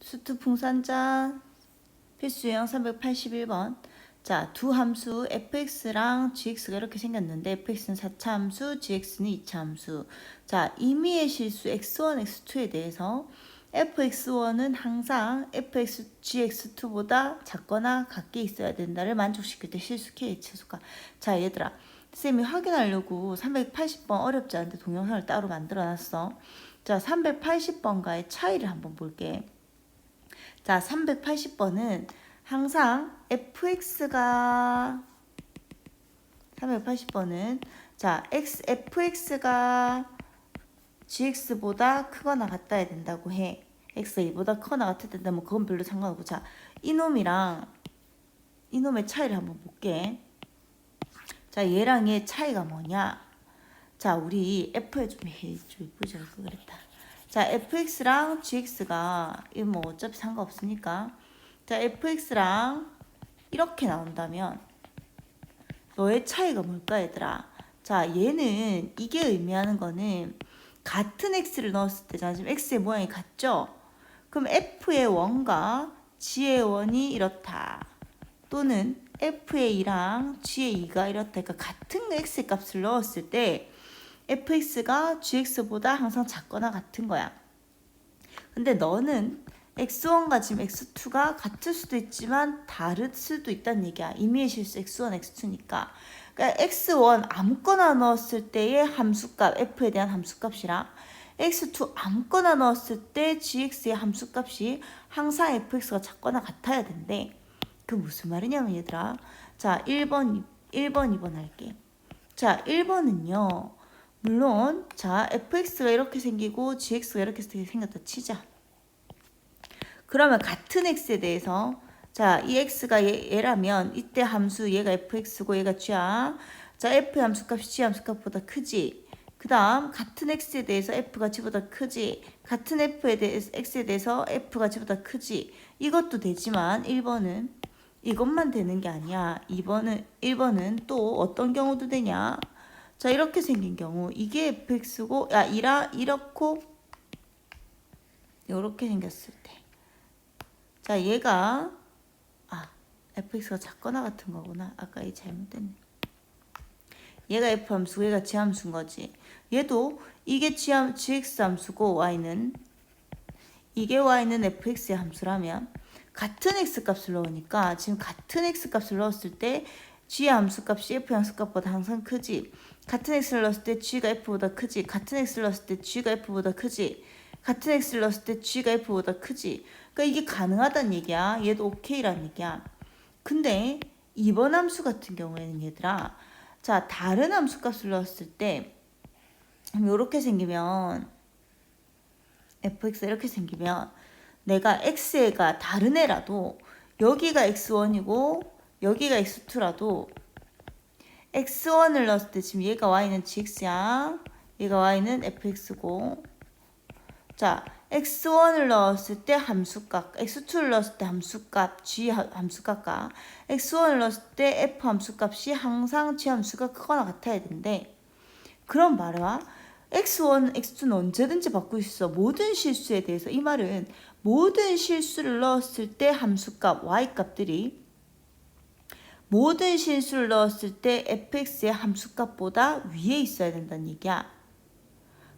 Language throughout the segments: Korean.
수트 풍산자 필수 유형 381번. 자, 두 함수 fx랑 gx가 이렇게 생겼는데 fx는 4차 함수, gx는 2차 함수. 자, 임의의 실수 x1, x2에 대해서 fx1은 항상 fx, gx2보다 작거나 같게 있어야 된다를 만족시킬 때 실수 k 최소가. 자, 얘들아. 쌤이 확인하려고 380번 어렵지 않은데 동영상을 따로 만들어 놨어. 자, 380번과의 차이를 한번 볼게. 자, 380번은 항상 fx가 380번은 자, x fx가 gx보다 크거나 같아야 된다고 해. x가 2보다 크거나 같아야 된다면 그건 별로 상관없고 자, 이놈이랑 이놈의 차이를 한번 볼게. 자, 얘랑 얘 차이가 뭐냐? 자, 우리 F에 좀 해, 좀 이쁘지 않을 거 그랬다. 자, fx랑 gx가 이거 뭐 어차피 상관없으니까. 자, fx랑 이렇게 나온다면 너의 차이가 뭘까, 얘들아? 자, 얘는 이게 의미하는 거는 같은 x를 넣었을 때잖아. 지금 x의 모양이 같죠? 그럼 f의 원과 g의 원이 이렇다. 또는 f의 2랑 g의 2가 이렇다. 그러니까 같은 x 값을 넣었을 때 fx가 gx보다 항상 작거나 같은 거야. 근데 너는 x1과 지금 x2가 같을 수도 있지만 다를 수도 있다는 얘기야. 임의의 실수 x1, x2니까. 그러니까 x1 아무거나 넣었을 때의 함수값, f에 대한 함수값이랑 x2 아무거나 넣었을 때 gx의 함수값이 항상 fx가 작거나 같아야 된대. 그 무슨 말이냐면 얘들아. 자, 1번, 1번, 2번 할게. 자, 1번은요. 물론 자 fx가 이렇게 생기고 gx가 이렇게 생겼다 치자. 그러면 같은 x에 대해서 자 이 x가 얘, 얘라면 이때 함수 얘가 fx고 얘가 g야. 자 f 함수값이 g 함수값보다 크지. 그 다음 같은 x에 대해서 f가 g보다 크지. 같은 f에 대해서 x에 대해서 f가 g보다 크지. 이것도 되지만 1번은 이것만 되는 게 아니야. 2번은 1번은 또 어떤 경우도 되냐? 자 이렇게 생긴 경우 이게 fx고 야 이라 이렇고 이렇게 생겼을 때. 자 얘가 아 fx가 작거나 같은 거구나. 아까 이 잘못됐네. 얘가 f 함수고 얘가 g 함수인 거지. 얘도 이게 g 함 gx 함수고 y는 이게 y는 fx의 함수라면 같은 x 값을 넣으니까 지금 같은 x 값을 넣었을 때 g 함수 값이 f 함수 값보다 항상 크지. 같은 x를 넣었을 때 g가 f보다 크지. 같은 x를 넣었을 때 g가 f보다 크지. 같은 x를 넣었을 때 g가 f보다 크지. 그러니까 이게 가능하다는 얘기야. 얘도 오케이라는 얘기야. 근데 이번 함수 같은 경우에는 얘들아 자 다른 함수 값을 넣었을 때 이렇게 생기면 fx가 이렇게 생기면 내가 x가 다른 애라도 여기가 x1이고 여기가 x2라도 x1을 넣었을 때 지금 얘가 y는 gx야. 얘가 y는 fx고. 자, x1을 넣었을 때 함수값, x2를 넣었을 때 함수값, g 함수값과 x1을 넣었을 때 f 함수값이 항상 g 함수가 크거나 같아야 되는데 그런 말과 x1, x2는 언제든지 바꿀 수 있어. 모든 실수에 대해서 이 말은 모든 실수를 넣었을 때 함수값, y값들이 모든 실수를 넣었을 때 fx의 함수값보다 위에 있어야 된다는 얘기야.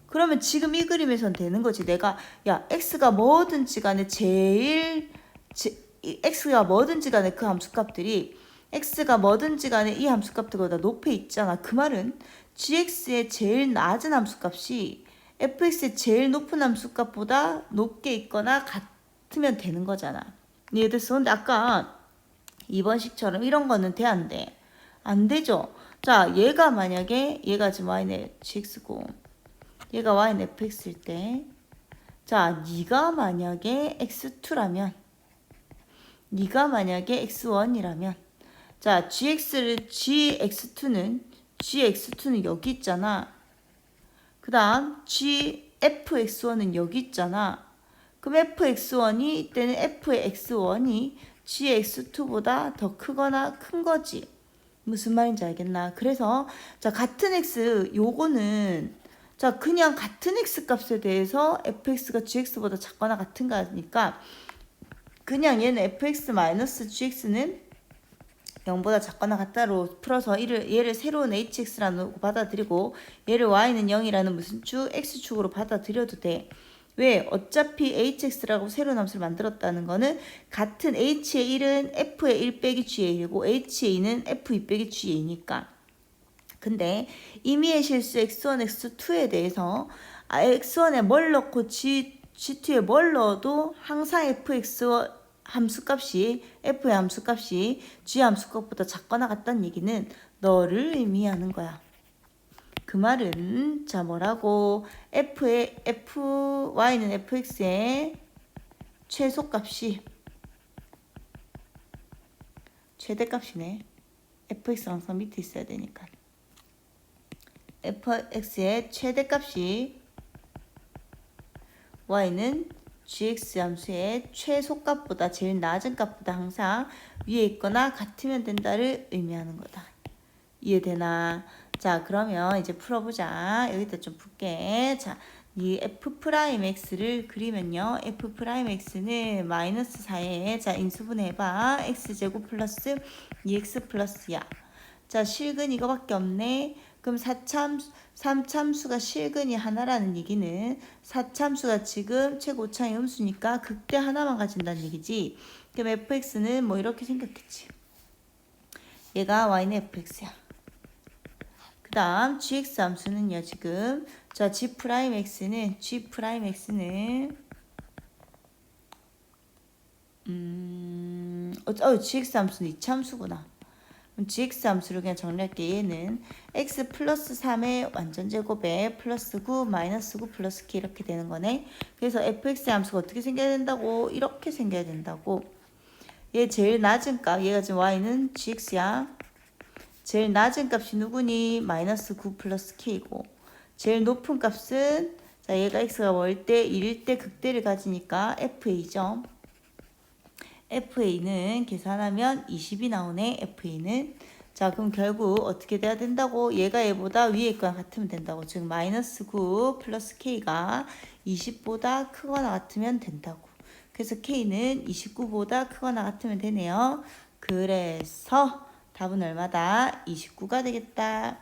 그러면 지금 이 그림에선 되는 거지. 내가 야 x가 뭐든지 간에 제일 제, x가 뭐든지 간에 그 함수값들이 x가 뭐든지 간에 이 함수값들보다 높에 있잖아. 그 말은 gx의 제일 낮은 함수값이 fx의 제일 높은 함수값보다 높게 있거나 같으면 되는 거잖아. 예를 들어서 근데 아까 2번식처럼 이런 거는 돼 안 돼? 안 되죠. 자, 얘가 만약에 얘가 지금 y는 gx고 얘가 y는 fx일 때 자, 네가 만약에 x2라면 네가 만약에 x1이라면 자, gx를 gx2는 gx2는 여기 있잖아. 그 다음 gfx1은 여기 있잖아. 그럼 fx1이 이때는 f의 x1이 gx2보다 더 크거나 큰 거지. 무슨 말인지 알겠나? 그래서 자 같은 x 요거는 자, 그냥 같은 x 값에 대해서 fx가 gx보다 작거나 같은가니까 그냥 얘는 fx 마이너스 gx는 0보다 작거나 같다로 풀어서 이를, 얘를 새로운 hx라는 받아들이고 얘를 y는 0이라는 무슨 축 x축으로 받아들여도 돼. 왜? 어차피 hx라고 새로운 함수를 만들었다는 거는 같은 h의 1은 f의 1 빼기 g의 1이고 h의 2는 f2 빼기 g의 2니까. 근데 임의의 실수 x1, x2에 대해서 아, x1에 뭘 넣고 g, g2에 뭘 넣어도 항상 fx 함수값이 f의 함수값이 g 함수값보다 작거나 같다는 얘기는 너를 의미하는 거야. 그 말은 자 뭐라고 f의 f y는 fx의 최소값이 최대값이네. fx 항상 밑에 있어야 되니까. fx의 최대값이 y는 gx 함수의 최소값보다 제일 낮은 값보다 항상 위에 있거나 같으면 된다를 의미하는 거다. 이해되나? 자, 그러면 이제 풀어보자. 여기다 좀 풀게. 자, 이 f 프라임 x를 그리면요. f 프라임 x는 마이너스 4에 자, 인수분해 해봐. x 제곱 플러스 2x 플러스야. 자, 실근 이거밖에 없네. 그럼 4참, 3참수가 실근이 하나라는 얘기는 4참수가 지금 최고 차이 음수니까 극대 하나만 가진다는 얘기지. 그럼 fx는 뭐 이렇게 생겼겠지. 얘가 y는 fx야. 그 다음 gx 함수는요 지금 자 g 프라임 x는 g 프라임 x는 음, 어, 어 gx 함수는 이차함수구나. 그럼 gx 함수를 그냥 정리할게. 얘는 x 플러스 3의 완전 제곱에 플러스 9 마이너스 9 플러스 k 이렇게 되는 거네. 그래서 fx 함수가 어떻게 생겨야 된다고? 이렇게 생겨야 된다고. 얘 제일 낮은 값, 얘가 지금 y는 gx야. 제일 낮은 값이 누구니? 마이너스 9 플러스 k고 제일 높은 값은 자 얘가 x가 뭐일 때 1일 때 극대를 가지니까 fa죠. fa는 계산하면 20이 나오네. fa는 자 그럼 결국 어떻게 돼야 된다고? 얘가 얘보다 위에 거랑 같으면 된다고. 즉 마이너스 9 플러스 k가 20보다 크거나 같으면 된다고. 그래서 k는 29보다 크거나 같으면 되네요. 그래서 답은 얼마다? 29가 되겠다.